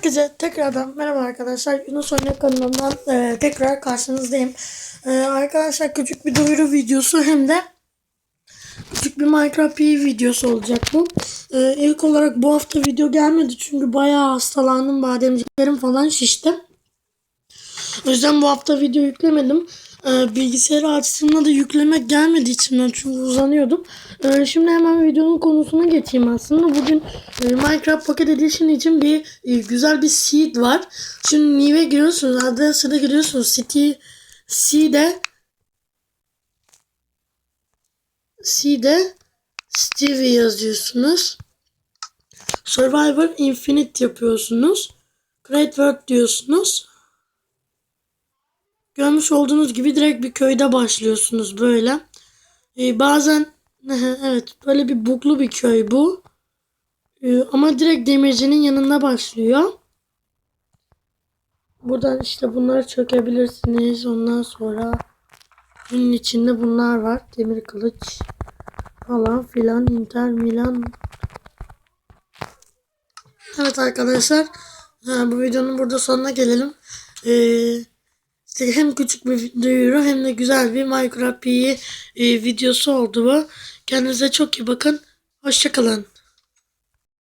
Herkese tekrardan merhaba arkadaşlar. Yunus Oynak kanalından e, tekrar karşınızdayım. E, arkadaşlar küçük bir duyuru videosu hem de küçük bir Minecraft PE videosu olacak bu. E, ilk olarak bu hafta video gelmedi çünkü bayağı hastalandım. Bademciklerim falan şişti. O yüzden bu hafta video yüklemedim. Ee, bilgisayarı açtığımda da yüklemek gelmedi içimden çünkü uzanıyordum. Ee, şimdi hemen videonun konusuna geçeyim aslında. Bugün e, Minecraft Pocket Edition için bir e, güzel bir seed var. Şimdi New'e giriyorsunuz. Adresine giriyorsunuz. City C'de C'de Stevie yazıyorsunuz. Survivor Infinite yapıyorsunuz. Great World diyorsunuz. Görmüş olduğunuz gibi direkt bir köyde başlıyorsunuz böyle. Ee, bazen evet böyle bir buklu bir köy bu. Ee, ama direkt demircinin yanında başlıyor. Buradan işte bunları çökebilirsiniz. Ondan sonra bunun içinde bunlar var. Demir kılıç falan filan. Inter Milan. Evet arkadaşlar. Ha, bu videonun burada sonuna gelelim. Ee, hem küçük bir duyuru hem de güzel bir Minecraft PE videosu oldu bu. Kendinize çok iyi bakın. Hoşçakalın.